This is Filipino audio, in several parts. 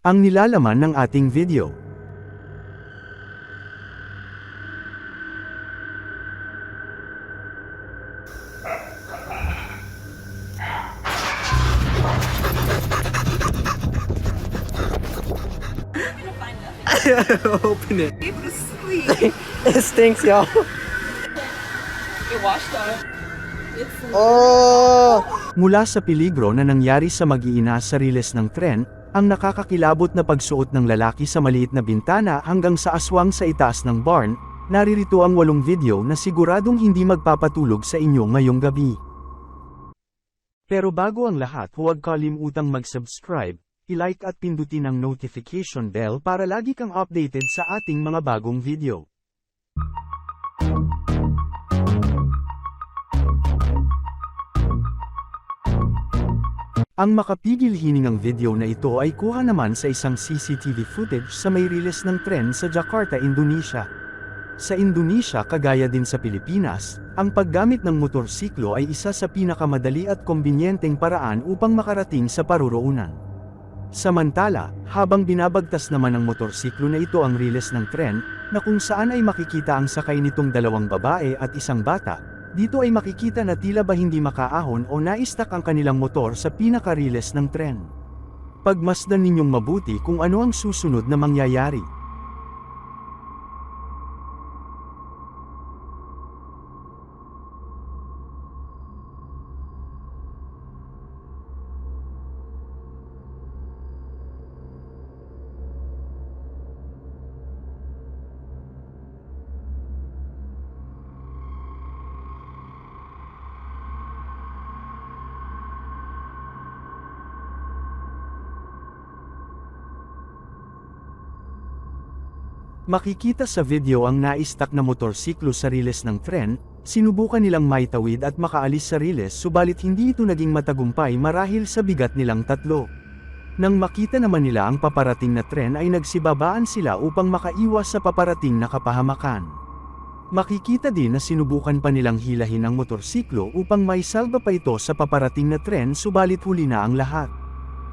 Ang nilalaman ng ating video. Open it. It was sweet. It stinks, y'all. it washed off. It's Oh! Mula sa peligro na nangyari sa mag-iina sa riles ng tren, ang nakakakilabot na pagsuot ng lalaki sa maliit na bintana hanggang sa aswang sa itaas ng barn, naririto ang walong video na siguradong hindi magpapatulog sa inyo ngayong gabi. Pero bago ang lahat huwag kalimutang mag-subscribe, i-like at pindutin ang notification bell para lagi kang updated sa ating mga bagong video. Ang makapigil hiningang video na ito ay kuha naman sa isang CCTV footage sa may riles ng tren sa Jakarta, Indonesia. Sa Indonesia kagaya din sa Pilipinas, ang paggamit ng motorsiklo ay isa sa pinakamadali at kombinyenteng paraan upang makarating sa paruroonan. Samantala, habang binabagtas naman ng motorsiklo na ito ang riles ng tren, na kung saan ay makikita ang sakay nitong dalawang babae at isang bata, dito ay makikita na tila ba hindi makaahon o naistak ang kanilang motor sa pinakariles ng tren. Pagmasdan ninyong mabuti kung ano ang susunod na mangyayari. Makikita sa video ang naistak na motorsiklo sa riles ng tren, sinubukan nilang maitawid at makaalis sa riles subalit hindi ito naging matagumpay marahil sa bigat nilang tatlo. Nang makita naman nila ang paparating na tren ay nagsibabaan sila upang makaiwas sa paparating na kapahamakan. Makikita din na sinubukan pa nilang hilahin ang motorsiklo upang maisalba pa ito sa paparating na tren subalit huli na ang lahat.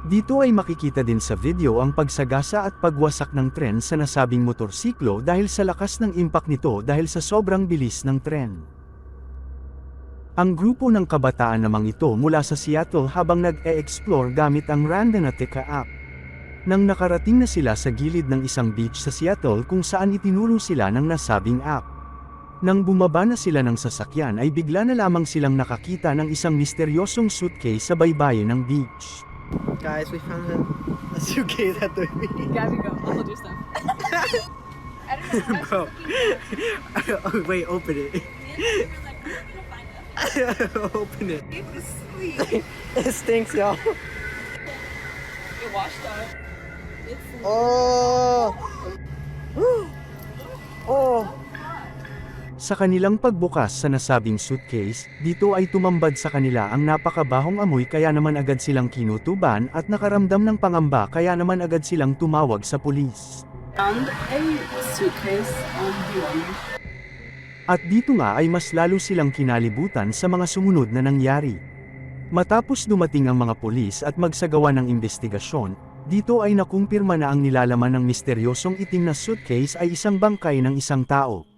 Dito ay makikita din sa video ang pagsagasa at pagwasak ng tren sa nasabing motorsiklo dahil sa lakas ng impact nito dahil sa sobrang bilis ng tren. Ang grupo ng kabataan namang ito mula sa Seattle habang nag-e-explore gamit ang Randanatica app. Nang nakarating na sila sa gilid ng isang beach sa Seattle kung saan itinuro sila ng nasabing app. Nang bumaba na sila ng sasakyan ay bigla na lamang silang nakakita ng isang misteryosong suitcase sa baybayin ng beach. Guys, we found a, a suitcase at the beach. Gabby, go. I'll hold your stuff. I don't know. I was Bro. oh, wait, open it. it. We were like, we're gonna open it. It was sweet. It stinks, y'all. It washed off. It's Oh! oh! Sa kanilang pagbukas sa nasabing suitcase, dito ay tumambad sa kanila ang napakabahong amoy kaya naman agad silang kinutuban at nakaramdam ng pangamba kaya naman agad silang tumawag sa pulis. found a suitcase on the At dito nga ay mas lalo silang kinalibutan sa mga sumunod na nangyari. Matapos dumating ang mga pulis at magsagawa ng investigasyon, dito ay nakumpirma na ang nilalaman ng misteryosong itim na suitcase ay isang bangkay ng isang tao.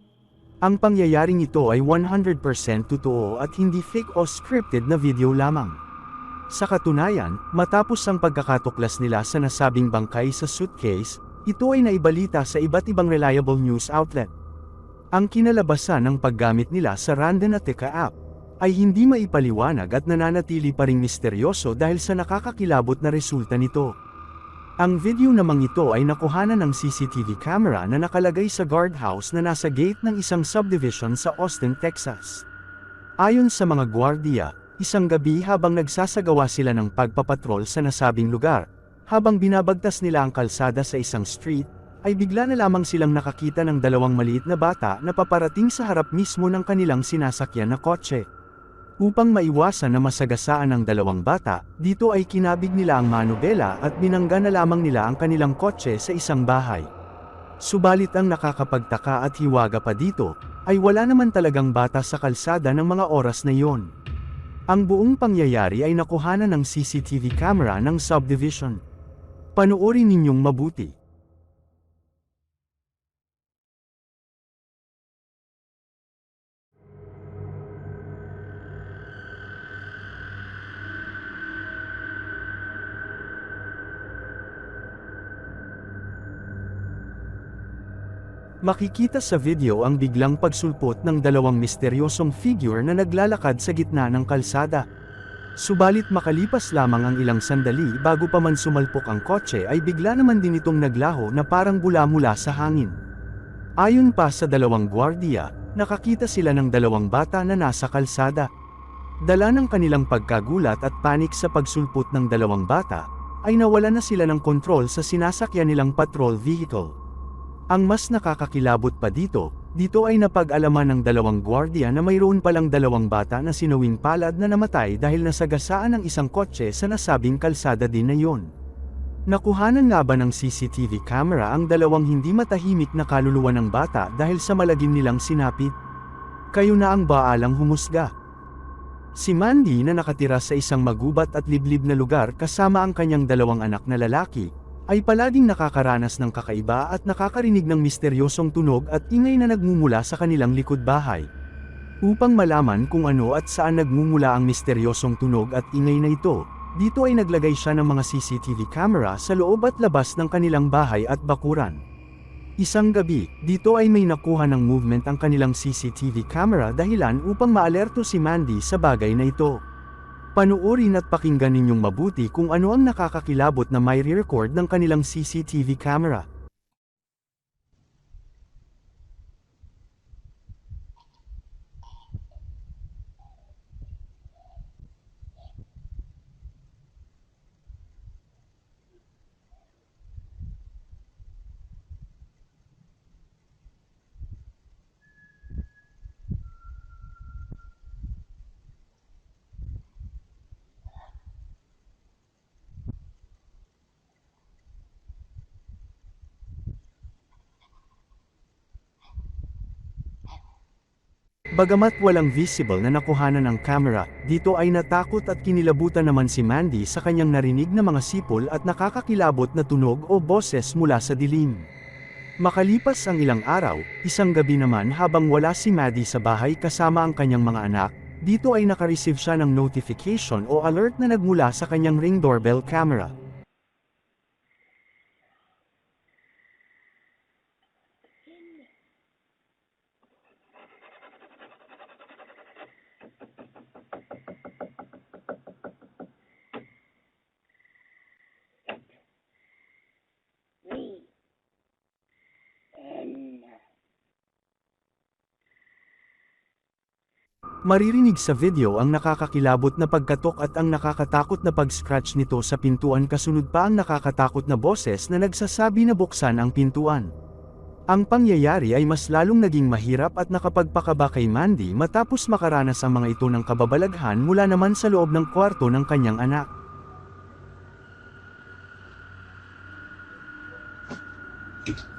Ang pangyayaring ito ay 100% totoo at hindi fake o scripted na video lamang. Sa katunayan, matapos ang pagkakatuklas nila sa nasabing bangkay sa suitcase, ito ay naibalita sa iba't ibang reliable news outlet. Ang kinalabasan ng paggamit nila sa Randanatica app ay hindi maipaliwanag at nananatili pa ring misteryoso dahil sa nakakakilabot na resulta nito. Ang video namang ito ay nakuhanan ng CCTV camera na nakalagay sa guardhouse na nasa gate ng isang subdivision sa Austin, Texas. Ayon sa mga gwardiya, isang gabi habang nagsasagawa sila ng pagpapatrol sa nasabing lugar, habang binabagtas nila ang kalsada sa isang street, ay bigla na lamang silang nakakita ng dalawang maliit na bata na paparating sa harap mismo ng kanilang sinasakyan na kotse. Upang maiwasan na masagasaan ang dalawang bata, dito ay kinabig nila ang manubela at binangga na lamang nila ang kanilang kotse sa isang bahay. Subalit ang nakakapagtaka at hiwaga pa dito, ay wala naman talagang bata sa kalsada ng mga oras na iyon. Ang buong pangyayari ay nakuhanan ng CCTV camera ng subdivision. Panoorin ninyong mabuti. Makikita sa video ang biglang pagsulpot ng dalawang misteryosong figure na naglalakad sa gitna ng kalsada. Subalit makalipas lamang ang ilang sandali bago pa man sumalpok ang kotse ay bigla naman din itong naglaho na parang bula mula sa hangin. Ayon pa sa dalawang gwardiya, nakakita sila ng dalawang bata na nasa kalsada. Dala ng kanilang pagkagulat at panik sa pagsulpot ng dalawang bata, ay nawala na sila ng kontrol sa sinasakyan nilang patrol vehicle. Ang mas nakakakilabot pa dito, dito ay napag-alaman ng dalawang gwardiya na mayroon palang dalawang bata na sinawing palad na namatay dahil nasagasaan ng isang kotse sa nasabing kalsada din na yon. Nakuhanan nga ba ng CCTV camera ang dalawang hindi matahimik na kaluluwa ng bata dahil sa malagim nilang sinapit? Kayo na ang baalang humusga. Si Mandy na nakatira sa isang magubat at liblib na lugar kasama ang kanyang dalawang anak na lalaki, ay palaging nakakaranas ng kakaiba at nakakarinig ng misteryosong tunog at ingay na nagmumula sa kanilang likod bahay. Upang malaman kung ano at saan nagmumula ang misteryosong tunog at ingay na ito, dito ay naglagay siya ng mga CCTV camera sa loob at labas ng kanilang bahay at bakuran. Isang gabi, dito ay may nakuha ng movement ang kanilang CCTV camera dahilan upang maalerto si Mandy sa bagay na ito. Panuorin at pakinggan ninyong mabuti kung ano ang nakakakilabot na may record ng kanilang CCTV camera. Bagamat walang visible na nakuhanan ng camera, dito ay natakot at kinilabutan naman si Mandy sa kanyang narinig na mga sipol at nakakakilabot na tunog o boses mula sa dilim. Makalipas ang ilang araw, isang gabi naman habang wala si Maddie sa bahay kasama ang kanyang mga anak, dito ay nakareceive siya ng notification o alert na nagmula sa kanyang ring doorbell camera. Maririnig sa video ang nakakakilabot na pagkatok at ang nakakatakot na pag-scratch nito sa pintuan kasunod pa ang nakakatakot na boses na nagsasabi na buksan ang pintuan. Ang pangyayari ay mas lalong naging mahirap at nakapagpakaba kay Mandy matapos makaranas ang mga ito ng kababalaghan mula naman sa loob ng kwarto ng kanyang anak. I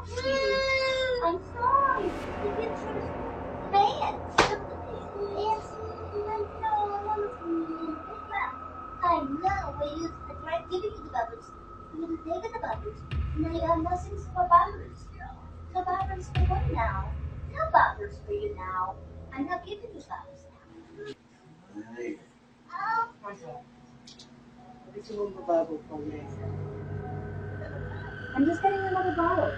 I'm sorry. You get pants. Pants. I want to I know. We use tried giving you the bubbles. You didn't take the bubbles. Now you have nothing for bubbles. No bubbles for what now? No bubbles for you now. I'm not giving you bubbles now. Oh. Gusto mong babago pa Mesa. I'm just getting another bottle.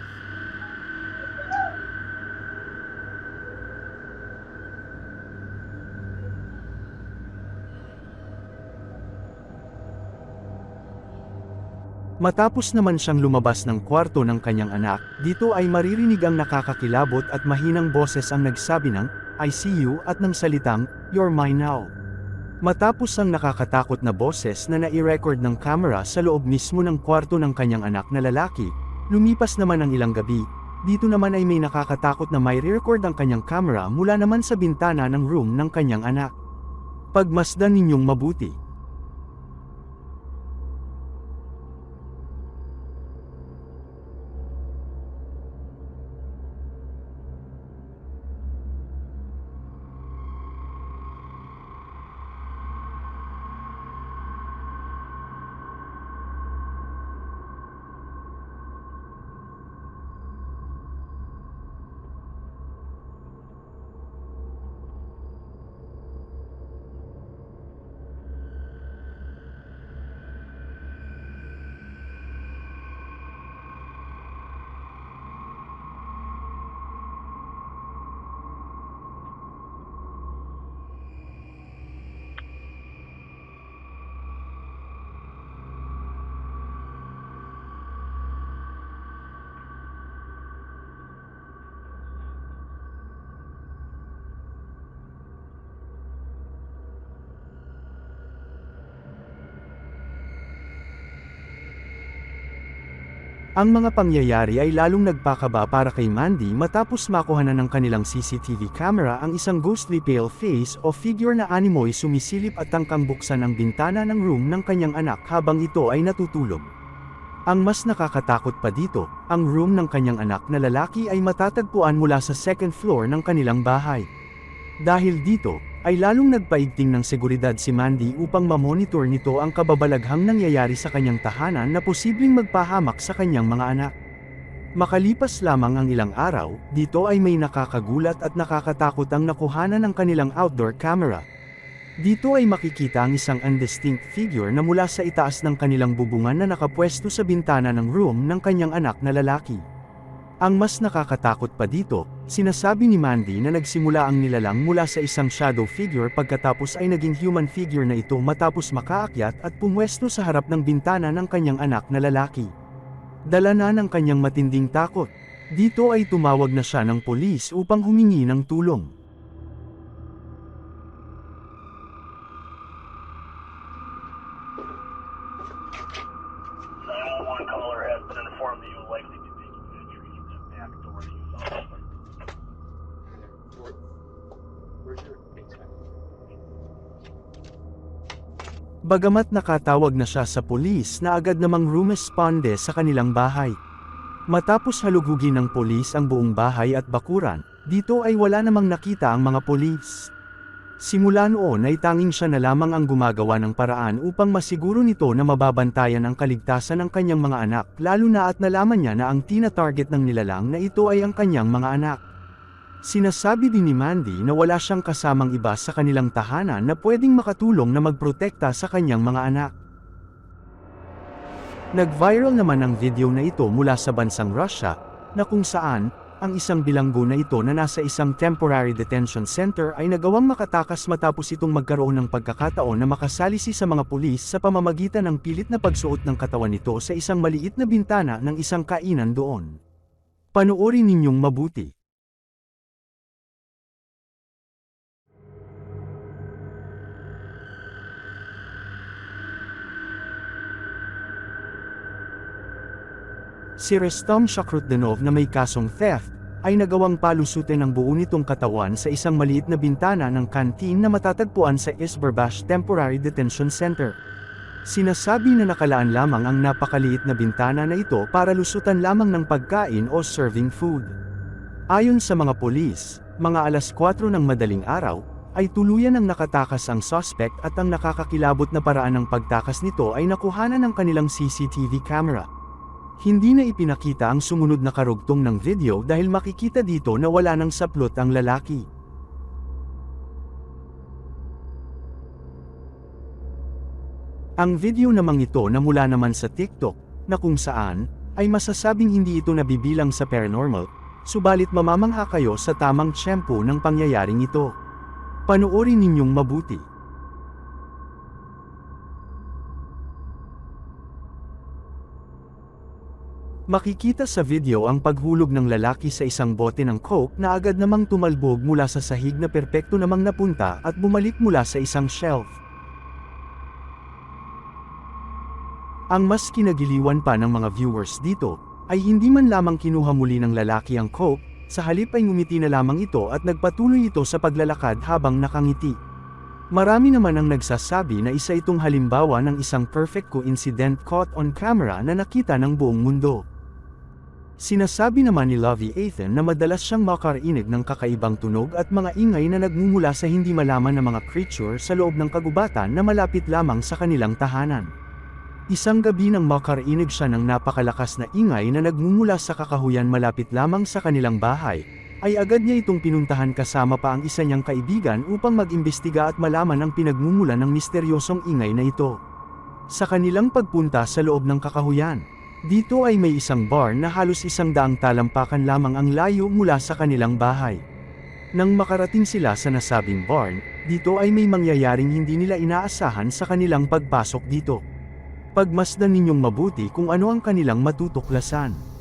Matapos naman siyang lumabas ng kwarto ng kanyang anak, dito ay maririnig ang nakakakilabot at mahinang boses ang nagsabi ng, I see you at ng salitang, You're mine now. Matapos ang nakakatakot na boses na nai-record ng camera sa loob mismo ng kwarto ng kanyang anak na lalaki, lumipas naman ang ilang gabi, dito naman ay may nakakatakot na may record ang kanyang camera mula naman sa bintana ng room ng kanyang anak. Pagmasdan ninyong mabuti. Ang mga pangyayari ay lalong nagpakaba para kay Mandy matapos makuhanan ng kanilang CCTV camera ang isang ghostly pale face o figure na animoy sumisilip at tangkang buksan ang bintana ng room ng kanyang anak habang ito ay natutulog. Ang mas nakakatakot pa dito, ang room ng kanyang anak na lalaki ay matatagpuan mula sa second floor ng kanilang bahay. Dahil dito, ay lalong nagpaigting ng seguridad si Mandy upang mamonitor nito ang kababalaghang nangyayari sa kanyang tahanan na posibleng magpahamak sa kanyang mga anak. Makalipas lamang ang ilang araw, dito ay may nakakagulat at nakakatakot ang nakuhanan ng kanilang outdoor camera. Dito ay makikita ang isang undistinct figure na mula sa itaas ng kanilang bubungan na nakapwesto sa bintana ng room ng kanyang anak na lalaki. Ang mas nakakatakot pa dito, sinasabi ni Mandy na nagsimula ang nilalang mula sa isang shadow figure pagkatapos ay naging human figure na ito matapos makaakyat at pumwesto sa harap ng bintana ng kanyang anak na lalaki. Dala na ng kanyang matinding takot. Dito ay tumawag na siya ng polis upang humingi ng tulong. Bagamat nakatawag na siya sa pulis na agad namang rumesponde sa kanilang bahay. Matapos halugugin ng pulis ang buong bahay at bakuran, dito ay wala namang nakita ang mga pulis. Simula noon ay tanging siya na lamang ang gumagawa ng paraan upang masiguro nito na mababantayan ang kaligtasan ng kanyang mga anak lalo na at nalaman niya na ang tina-target ng nilalang na ito ay ang kanyang mga anak. Sinasabi din ni Mandy na wala siyang kasamang iba sa kanilang tahanan na pwedeng makatulong na magprotekta sa kanyang mga anak. Nag-viral naman ang video na ito mula sa bansang Russia, na kung saan, ang isang bilanggo na ito na nasa isang temporary detention center ay nagawang makatakas matapos itong magkaroon ng pagkakataon na makasalisi sa mga pulis sa pamamagitan ng pilit na pagsuot ng katawan nito sa isang maliit na bintana ng isang kainan doon. Panoorin ninyong mabuti. Si Restom Shakrutdinov na may kasong theft, ay nagawang palusutin ang buo nitong katawan sa isang maliit na bintana ng kantin na matatagpuan sa Isberbash Temporary Detention Center. Sinasabi na nakalaan lamang ang napakaliit na bintana na ito para lusutan lamang ng pagkain o serving food. Ayon sa mga polis, mga alas 4 ng madaling araw, ay tuluyan ang nakatakas ang suspect at ang nakakakilabot na paraan ng pagtakas nito ay nakuhanan ng kanilang CCTV camera. Hindi na ipinakita ang sumunod na karugtong ng video dahil makikita dito na wala nang saplot ang lalaki. Ang video namang ito na mula naman sa TikTok, na kung saan, ay masasabing hindi ito nabibilang sa paranormal, subalit mamamangha kayo sa tamang tiyempo ng pangyayaring ito. Panoorin ninyong mabuti. Makikita sa video ang paghulog ng lalaki sa isang bote ng coke na agad namang tumalbog mula sa sahig na perpekto namang napunta at bumalik mula sa isang shelf. Ang mas kinagiliwan pa ng mga viewers dito, ay hindi man lamang kinuha muli ng lalaki ang coke, sa halip ay ngumiti na lamang ito at nagpatuloy ito sa paglalakad habang nakangiti. Marami naman ang nagsasabi na isa itong halimbawa ng isang perfect coincident caught on camera na nakita ng buong mundo. Sinasabi naman ni Lovey Ethan na madalas siyang makarinig ng kakaibang tunog at mga ingay na nagmumula sa hindi malaman na mga creature sa loob ng kagubatan na malapit lamang sa kanilang tahanan. Isang gabi nang makarinig siya ng napakalakas na ingay na nagmumula sa kakahuyan malapit lamang sa kanilang bahay, ay agad niya itong pinuntahan kasama pa ang isa niyang kaibigan upang mag-imbestiga at malaman ang pinagmumula ng misteryosong ingay na ito. Sa kanilang pagpunta sa loob ng kakahuyan, dito ay may isang bar na halos isang daang talampakan lamang ang layo mula sa kanilang bahay. Nang makarating sila sa nasabing barn, dito ay may mangyayaring hindi nila inaasahan sa kanilang pagpasok dito. Pagmasdan ninyong mabuti kung ano ang kanilang matutuklasan.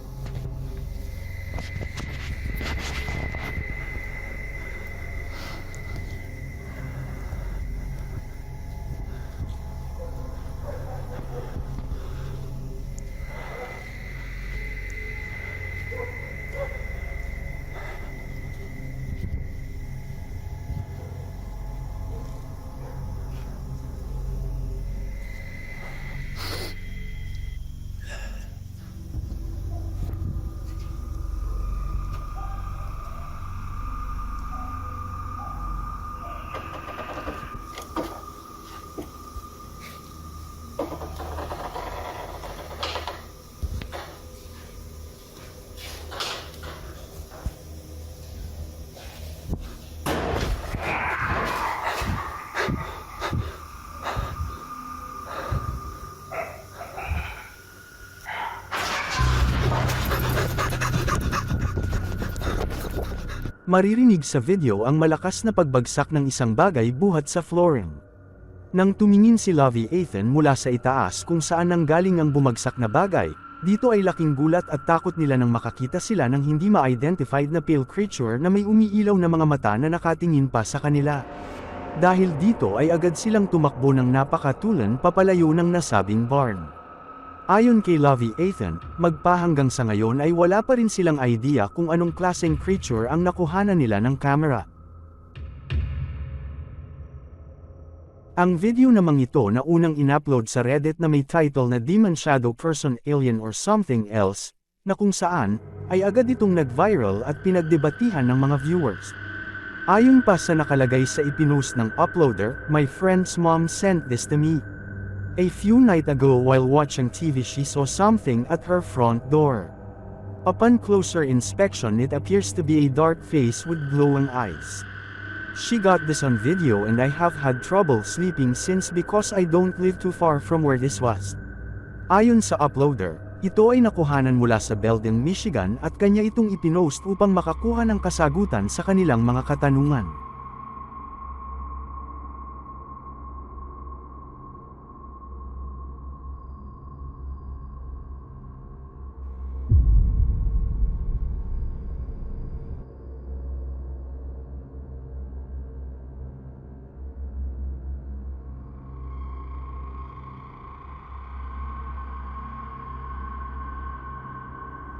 Maririnig sa video ang malakas na pagbagsak ng isang bagay buhat sa flooring. Nang tumingin si Lovey Ethan mula sa itaas kung saan nanggaling ang bumagsak na bagay, dito ay laking gulat at takot nila nang makakita sila ng hindi ma-identified na pale creature na may umiilaw na mga mata na nakatingin pa sa kanila. Dahil dito ay agad silang tumakbo ng napakatulan papalayo ng nasabing barn. Ayon kay Lovey Ethan, magpa hanggang sa ngayon ay wala pa rin silang idea kung anong klaseng creature ang nakuhanan nila ng camera. Ang video namang ito na unang inupload sa Reddit na may title na Demon Shadow Person Alien or Something Else, na kung saan, ay agad itong nag-viral at pinagdebatihan ng mga viewers. Ayon pa sa nakalagay sa ipinost ng uploader, my friend's mom sent this to me. A few night ago while watching TV she saw something at her front door. Upon closer inspection it appears to be a dark face with glowing eyes. She got this on video and I have had trouble sleeping since because I don't live too far from where this was. Ayon sa uploader, ito ay nakuhanan mula sa Belden, Michigan at kanya itong ipinost upang makakuha ng kasagutan sa kanilang mga katanungan.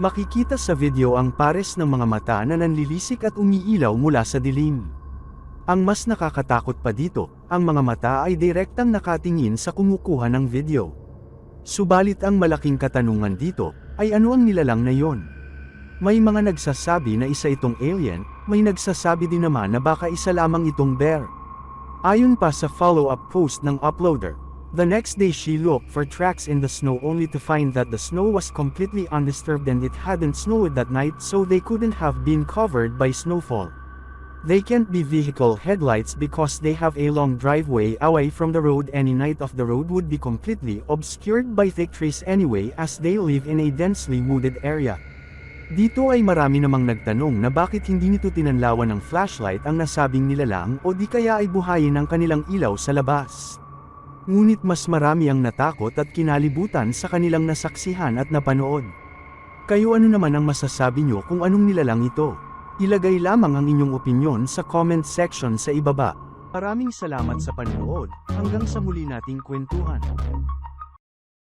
Makikita sa video ang pares ng mga mata na nanlilisik at umiilaw mula sa dilim. Ang mas nakakatakot pa dito, ang mga mata ay direktang nakatingin sa kumukuha ng video. Subalit ang malaking katanungan dito, ay ano ang nilalang na yon? May mga nagsasabi na isa itong alien, may nagsasabi din naman na baka isa lamang itong bear. Ayon pa sa follow-up post ng uploader, The next day she looked for tracks in the snow only to find that the snow was completely undisturbed and it hadn't snowed that night so they couldn't have been covered by snowfall. They can't be vehicle headlights because they have a long driveway away from the road any night of the road would be completely obscured by thick trees anyway as they live in a densely wooded area. Dito ay marami namang nagtanong na bakit hindi nito tinanlawan ng flashlight ang nasabing nilalang o di kaya ay buhayin ang kanilang ilaw sa labas. Ngunit mas marami ang natakot at kinalibutan sa kanilang nasaksihan at napanood. Kayo ano naman ang masasabi nyo kung anong nilalang ito? Ilagay lamang ang inyong opinyon sa comment section sa ibaba. Maraming salamat sa panonood, hanggang sa muli nating kwentuhan.